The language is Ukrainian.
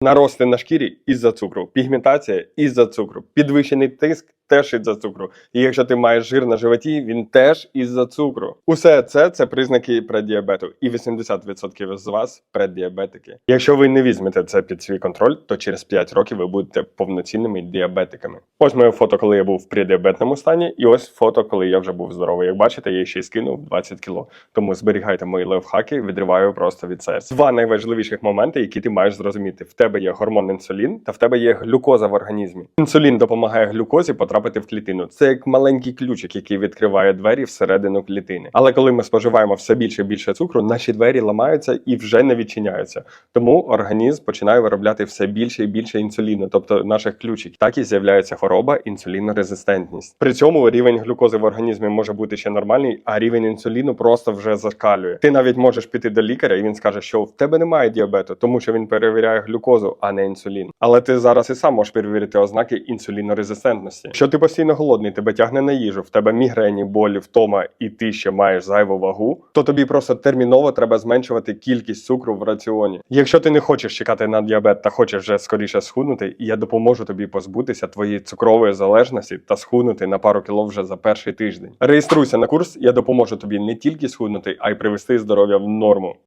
Нарости на шкірі із-за цукру, пігментація із-за цукру, підвищений тиск теж із-за цукру. І якщо ти маєш жир на животі, він теж із-за цукру. Усе це це признаки преддіабету, і 80% з вас преддіабетики. Якщо ви не візьмете це під свій контроль, то через 5 років ви будете повноцінними діабетиками. Ось моє фото, коли я був в преддіабетному стані, і ось фото, коли я вже був здоровий. Як бачите, я ще й скинув 20 кіло. Тому зберігайте мої лайфхаки, відриваю просто від серця. Два найважливіших моменти, які ти маєш зрозуміти: в тебе є гормон інсулін, та в тебе є глюкоза в організмі. Інсулін допомагає глюкозі потрапити в клітину. Це як маленький ключик, який відкриває двері всередину клітини. Але коли ми споживаємо все більше і більше цукру, наші двері ламаються і вже не відчиняються. Тому організм починає виробляти все більше і більше інсуліну, тобто наших ключиків. Так і з'являється хвороба інсулінорезистентність. При цьому рівень глюкози в організмі може бути ще нормальний, а рівень інсуліну просто вже зашкалює. Ти навіть можеш піти до лікаря, і він скаже, що в тебе немає діабету, тому що він перевіряє глюкозу, а не інсулін. Але ти зараз і сам можеш перевірити ознаки інсулінорезистентності. Що ти постійно голодний, тебе тягне на їжу, в тебе мігрені, болі, втома, і ти ще маєш зайву вагу, то тобі просто терміново треба зменшувати кількість цукру в раціоні. Якщо ти не хочеш чекати на діабет та хочеш вже скоріше схуднути, я допоможу тобі позбутися твоєї цукрової залежності та схуднути на пару кіло вже за перший тиждень. Реєструйся на курс, я допоможу тобі не тільки схуднути, а й привести здоров'я в норму.